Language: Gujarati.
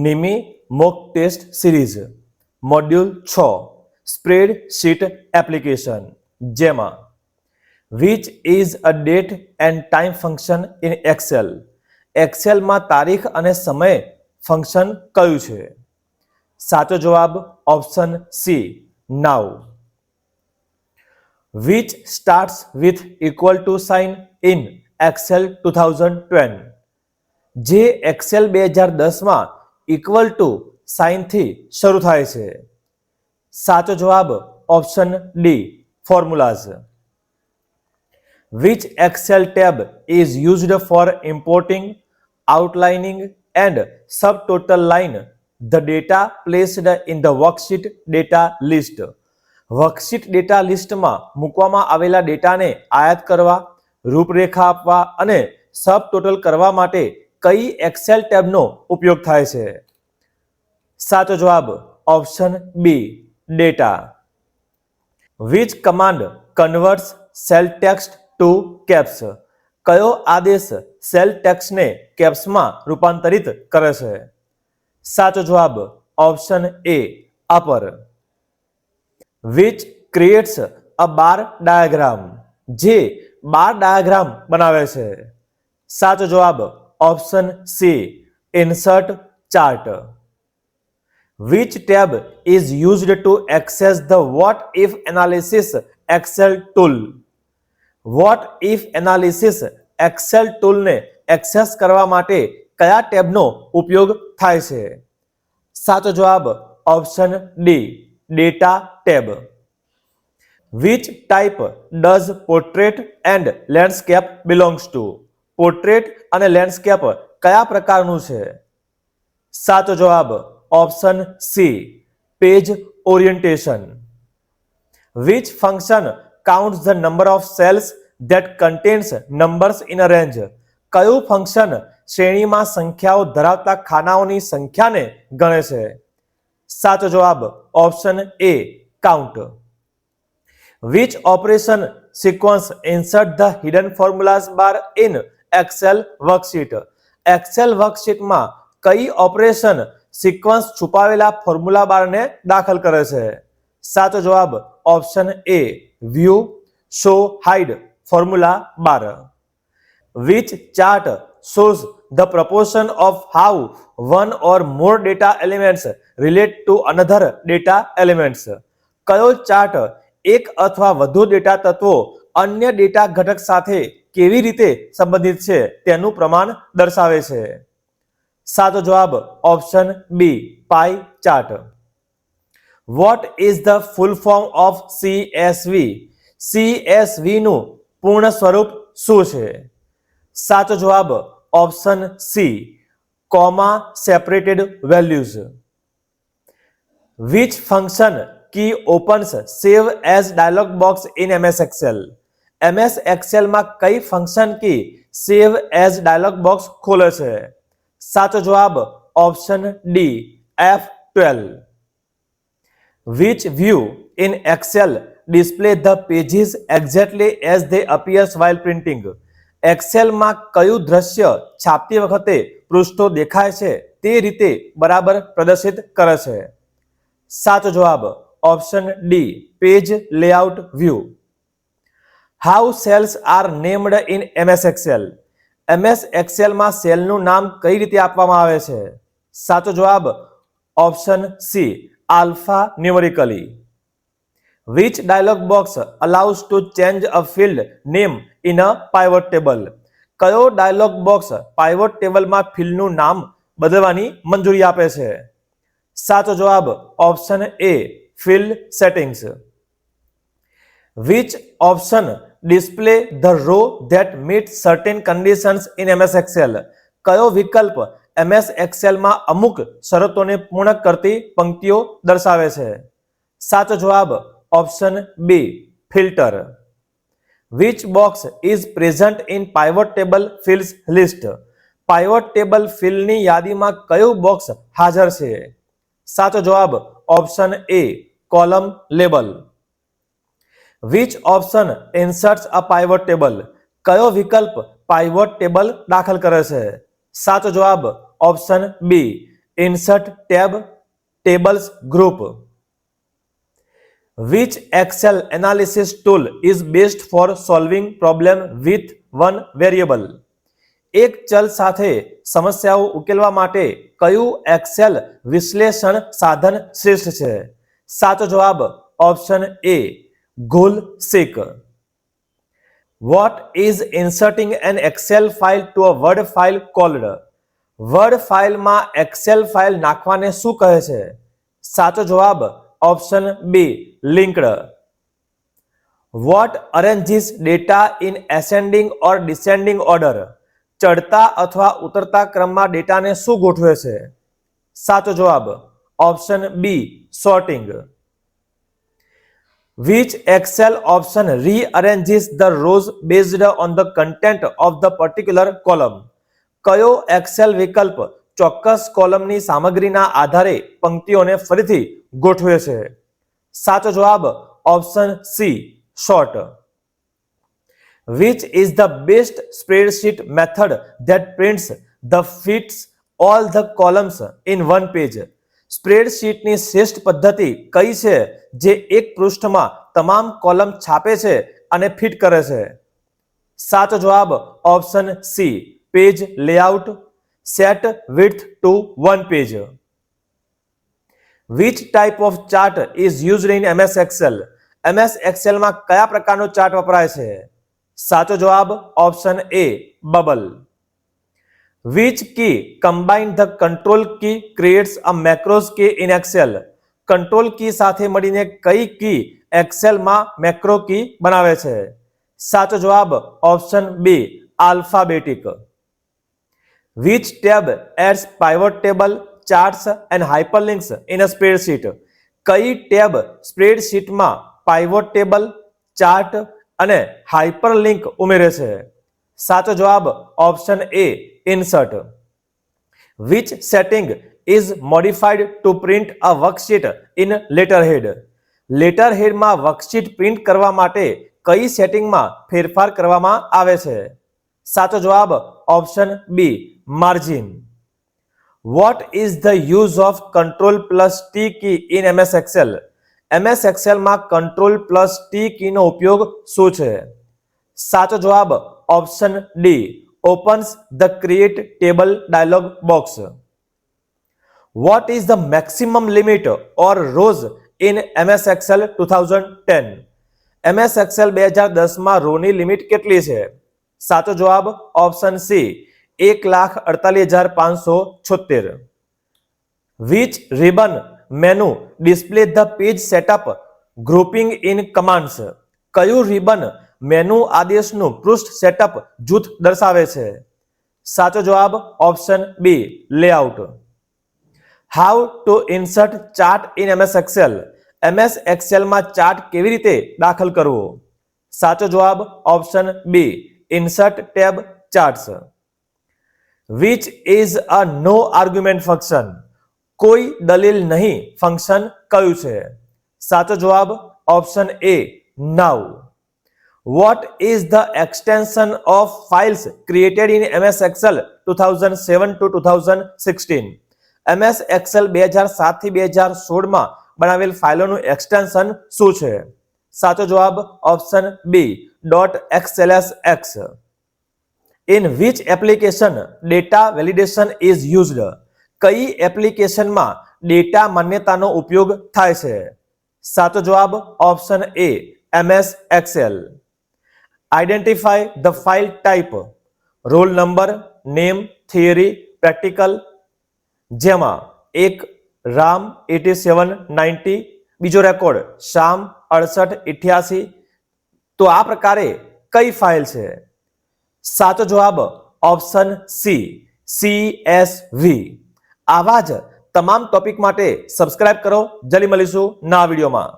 નિમી મોક ટેસ્ટ સિરીઝ મોડ્યુલ છ સ્પ્રેડશીટ એપ્લિકેશન જેમાં which is a date and time function in Excel એક્સેલમાં તારીખ અને સમય ફંક્શન કયું છે સાચો જવાબ option C now which starts with equal to sign in Excel two thousand twenty જે એક્સેલ બે હજાર દસમાં ઇક્વલ ટુ સાઇનથી શરૂ થાય છે સાચો જવાબ option D formulas which Excel tab is used for importing outlining and sub total line the data placed in the worksheet data list worksheet data લિસ્ટમાં મૂકવામાં આવેલા ડેટાને આયાત કરવા રૂપરેખા આપવા અને સબ ટોટલ કરવા માટે કઈ એક્સેલ ટેબનો ઉપયોગ થાય છે સાચો જવાબ option B data which command converts cell text to caps કયો આદેશ સેલ ટેક્સ્ટને કેપ્સમાં રૂપાંતરિત કરે છે સાચો જવાબ option A upper which creates a bar diagram જે બાર ડાયાગ્રામ બનાવે છે સાચો જવાબ option C insert chart which tab is used to access the what if analysis excel tool what if analysis excel tool ને એક્સેસ કરવા માટે કયા ટેબનો ઉપયોગ થાય છે સાચો જવાબ option D data tab which type does portrait and landscape belongs to portrait અને લેન્ડસ્કેપ કયા પ્રકારનું છે સાચો જવાબ option C page orientation which function count the number of cells that contains numbers in a range કયું ફંક્શન શ્રેણીમાં સંખ્યાઓ ધરાવતા ખાનાઓની સંખ્યાને ગણે છે સાચો જવાબ option A count which operation sequence insert the hidden formulas bar in Excel worksheet Excel વર્કશીટમાં કઈ ઓપરેશન સિક્વન્સ છુપાવેલા ફોર્મ્યુલા બારને દાખલ કરે છે સાચો જવાબ option A view show hide formula bar which chart shows the proportion of how one or more data elements relate to another data elements કયો ચાર્ટ એક અથવા વધુ ડેટા તત્વો અન્ય ડેટા ઘટક સાથે કેવી રીતે સંબંધિત છે તેનું પ્રમાણ દર્શાવે છે સાચો જવાબ option B pie chart what is the full form of CSV CSV નું પૂર્ણ સ્વરૂપ શું છે સાચો જવાબ option C comma separated values which function key opens save as dialog box in MS Excel MS એક્સેલમાં કઈ function key save as dialog box ખોલે છે સાચો જવાબ option D F twelve which view in Excel display the pages exactly as they appears while printing એક્સેલમાં કયું દ્રશ્ય છાપતી વખતે પૃષ્ઠો દેખાય છે તે રીતે બરાબર પ્રદર્શિત કરે છે સાચો જવાબ option D page layout view how cells are named in MS Excel MS એક્સેલમાં સેલનું નામ કઈ રીતે આપવામાં આવે છે સાચો જવાબ option C alpha numerically which dialog box allows to change a field name in a pivot table કયો ડાયલોગ બોક્સ પાઇવટ ટેબલમાં ફિલ્ડનું નામ બદલવાની મંજૂરી આપે છે સાચો જવાબ option A field settings which option display the row that meet certain conditions in MS Excel કયો વિકલ્પ એમએસ એક્સેલમાં અમુક શરતોને પૂર્ણ કરતી પંક્તિઓ દર્શાવે છે સાચો જવાબ option B filter which box is present in pivot table fields list pivot table ફિલની યાદીમાં કયું બોક્સ હાજર છે સાચો જવાબ option A column label which option inserts a pivot table કયો વિકલ્પ પાઇવોટ ટેબલ દાખલ કરે છે સાચો જવાબ option B insert tab tables group which Excel analysis tool is best for solving problem with one variable એક ચલ સાથે સમસ્યાઓ ઉકેલવા માટે કયું એક્સેલ વિશ્લેષણ સાધન શ્રેષ્ઠ છે સાચો જવાબ option A Golsecker. What is inserting an Excel file to a Word file called? Word ફાઇલમાં Excel ફાઇલ નાખવાને શું કહે છે સાચો જવાબ option B linked what arranges data in ascending or descending order ચડતા અથવા ઉતરતા ક્રમમાં ડેટાને શું ગોઠવે છે સાચો જવાબ option B sorting which excel option rearranges the rows based on the content of the particular column કયો excel વિકલ્પ ચોક્કસ કોલમની સામગ્રીના આધારે પંક્તિઓને ફરીથી ગોઠવે છે સાચો જવાબ option C sort which is the best spreadsheet method that prints the fits all the columns in one page સ્પ્રેડશીટની શ્રેષ્ઠ પદ્ધતિ કઈ છે જે એક પૃષ્ઠમાં તમામ કોલમ છાપે છે અને ફિટ કરે છે સાચો જવાબ option C page layout set with to one page which type of chart is use in MS Excel MS એક્સેલમાં કયા પ્રકારનો ચાર્ટ વપરાય છે સાચો જવાબ option A bubble Which key combine the control key creates a macros key in Excel? Control key સાથે મળીને કઈ કી એક્સેલમાં મેક્રો કી બનાવે છે સાચો જવાબ option B alphabetic which tab adds pivot table charts and hyperlinks in a spreadsheet કઈ ટેબ સ્પ્રેડશીટમાં પાઇવોટ ટેબલ ચાર્ટ અને હાઇપરલિંક ઉમેરે છે સાચો જવાબ option A insert which setting is modified to print a worksheet in letter head letter હેડમાં વર્કશીટ પ્રિન્ટ કરવા માટે કઈ સેટિંગમાં ફેરફાર કરવામાં આવે છે સાચો જવાબ option B margin what is the use of control plus T key in MS Excel MS એક્સેલમાં કંટ્રોલ પ્લસ ટી કીનો ઉપયોગ શું છે સાચો જવાબ option D opens the create table dialog box what is the maximum limit of rows in M S Excel two thousand ten M S Excel बेहजार दस में रो लिमिट के साचो जवाब ऑप्शन सी एक लाख अड़तालीस हजार पांच सौ छोतेर which ribbon menu display the page setup grouping in commands क्यू रिबन મેનુ આદેશનું પૃષ્ઠ સેટઅપ જૂથ દર્શાવે છે સાચો જવાબ option B layout how to insert chart in MS Excel MS એક્સેલમાં ચાર્ટ કેવી રીતે દાખલ કરવો સાચો જવાબ option B insert tab charts which is a no argument function કોઈ દલીલ નહીં ફંક્શન કયું છે સાચો જવાબ option A now What is the extension of files created in MS Excel 2007 to 2016? MS Excel 2007 થી 2016 માં બનાવેલ ફાઇલોનું એક્સટેન્શન શું છે સાચો જવાબ option B dot XLS X in which application data validation is used કઈ એપ્લિકેશનમાં ડેટા માન્યતાનો ઉપયોગ થાય છે સાચો જવાબ option A MS Excel identify the file type roll number name theory practical જેમાં એક રામ એટી સેવન નાઇન્ટી બીજો રેકોર્ડ શામ અડસઠ ઇઠ્યાસી તો આ પ્રકારે કઈ ફાઇલ છે સાચો જવાબ option C C S V આવા જ તમામ ટોપિક માટે સબસ્ક્રાઇબ કરો જલી મળીશું ના વિડીયોમાં